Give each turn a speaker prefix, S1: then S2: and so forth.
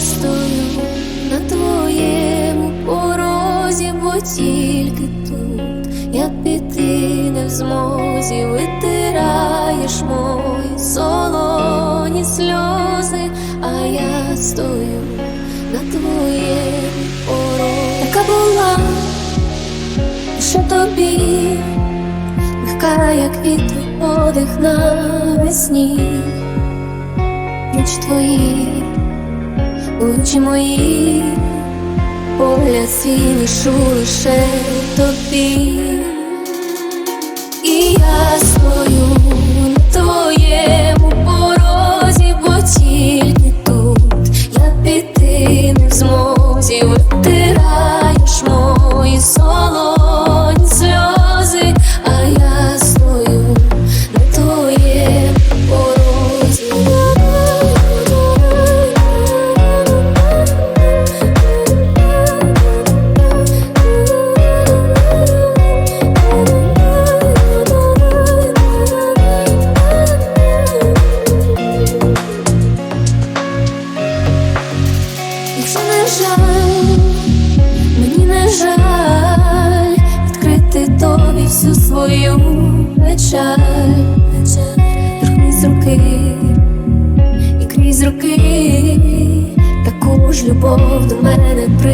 S1: стою на твоєму порозі, бо тільки тут я піти не в змозі, витираєш мої солоні сльози, а я стою на твоєму порозі. Така була лише тобі, легка, як вітер подих навесні, ніч твої, очі мої, погляд свій лишу лише тобі, і я стою свою печаль, торкнись руки і крізь руки таку ж любов до мене принеси.